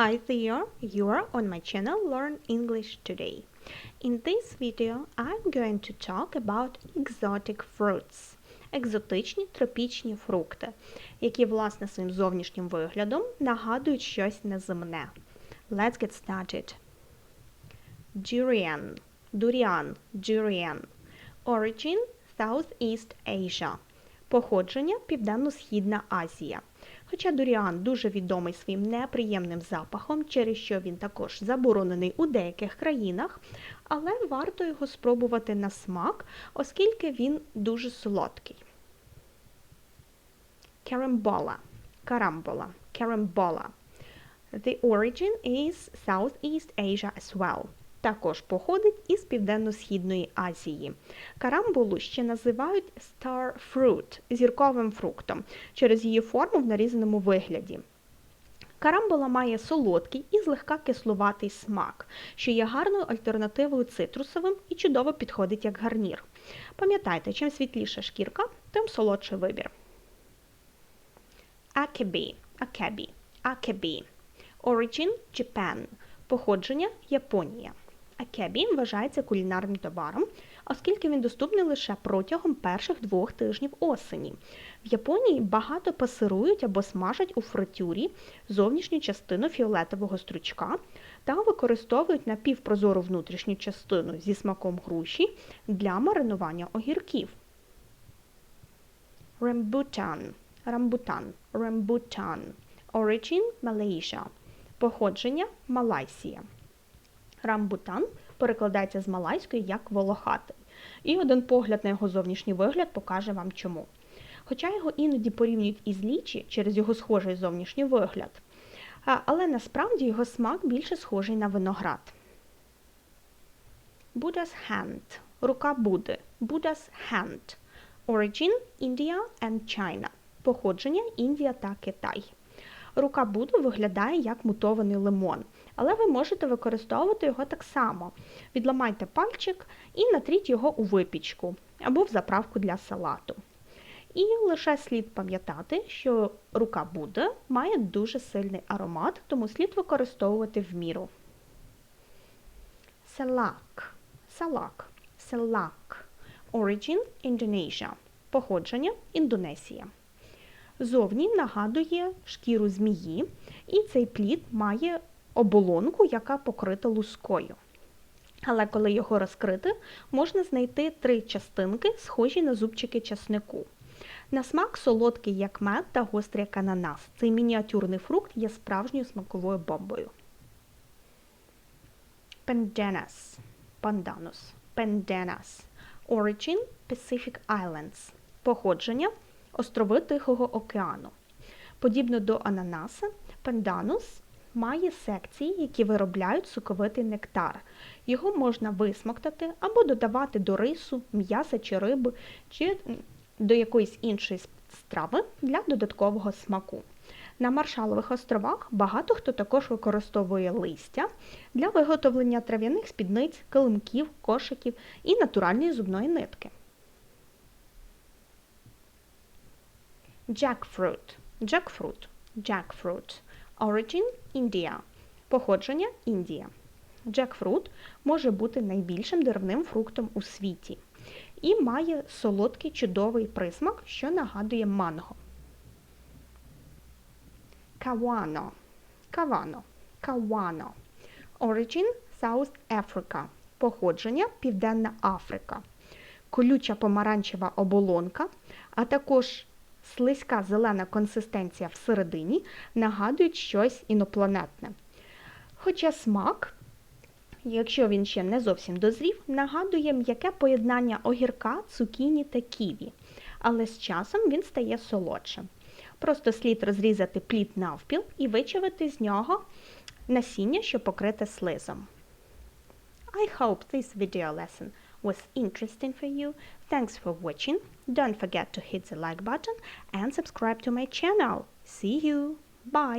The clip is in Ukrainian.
Hi there, you are on my channel Learn English Today. In this video I'm going to talk about exotic fruits. Екзотичні тропічні фрукти, які власне своїм зовнішнім виглядом нагадують щось неземне. Let's get started. Durian. Durian. Durian. Origin Southeast Asia. Походження Південно-Східна Азія. Хоча дуріан дуже відомий своїм неприємним запахом, через що він також заборонений у деяких країнах, але варто його спробувати на смак, оскільки він дуже солодкий. Carambola. Carambola. Carambola. The origin is Southeast Asia as well. Також походить із Південно-Східної Азії. Карамбулу ще називають star fruit зірковим фруктом через її форму в нарізаному вигляді. Карамбула має солодкий і злегка кислуватий смак, що є гарною альтернативою цитрусовим і чудово підходить як гарнір. Пам'ятайте, чим світліша шкірка, тим солодший вибір. Акебі. Акебі. Акебі. Origin Japan. Походження Японія. Акебі вважається кулінарним товаром, оскільки він доступний лише протягом перших двох тижнів осені. В Японії багато пасирують або смажать у фритюрі зовнішню частину фіолетового стручка та використовують напівпрозору внутрішню частину зі смаком груші для маринування огірків. Рембутан. Рамбутан. Рембутан. Origin Malaysia. Походження Малайсія. Рамбутан перекладається з малайської як волохатий. І один погляд на його зовнішній вигляд покаже вам чому. Хоча його іноді порівнюють із лічі через його схожий зовнішній вигляд. Але насправді його смак більше схожий на виноград. Buddha's hand. Рука Будди. Buddha's hand. Origin India and China. Походження Індія та Китай. Рука Будди виглядає як мутований лимон, але ви можете використовувати його так само. Відламайте пальчик і натріть його у випічку або в заправку для салату. І лише слід пам'ятати, що рука Будди має дуже сильний аромат, тому слід використовувати в міру. Селак. Салак. Селак. Origin Indonesia. Походження Індонезія. Зовні нагадує шкіру змії, і цей плід має оболонку, яка покрита лускою. Але коли його розкрити, можна знайти три частинки, схожі на зубчики часнику. На смак солодкий, як мед та гострий як ананас. Цей мініатюрний фрукт є справжньою смаковою бомбою. Pendanus. Pandanus. Pendanus. Origin Pacific Islands. Походження острови Тихого океану. Подібно до ананаса, пенданус має секції, які виробляють соковитий нектар. Його можна висмоктати або додавати до рису, м'яса чи риби, чи до якоїсь іншої страви для додаткового смаку. На Маршалових островах багато хто також використовує листя для виготовлення трав'яних спідниць, килимків, кошиків і натуральної зубної нитки. Jackfruit. Jackfruit. Jackfruit. Origin India. Походження Індія. Джекфрут може бути найбільшим деревним фруктом у світі і має солодкий чудовий присмак, що нагадує манго. Кавано. Кавано. Кавано. Origin South Africa. Походження Південна Африка. Колюча помаранчева оболонка, а також слизька зелена консистенція всередині нагадують щось інопланетне. Хоча смак, якщо він ще не зовсім дозрів, нагадує м'яке поєднання огірка, цукіні та ківі, але з часом він стає солодшим. Просто слід розрізати плід навпіл і вичавити з нього насіння, що покрите слизом. I hope this video lesson was interesting for you. Thanks for watching. Don't forget to hit the like button and subscribe to my channel. See you. Bye.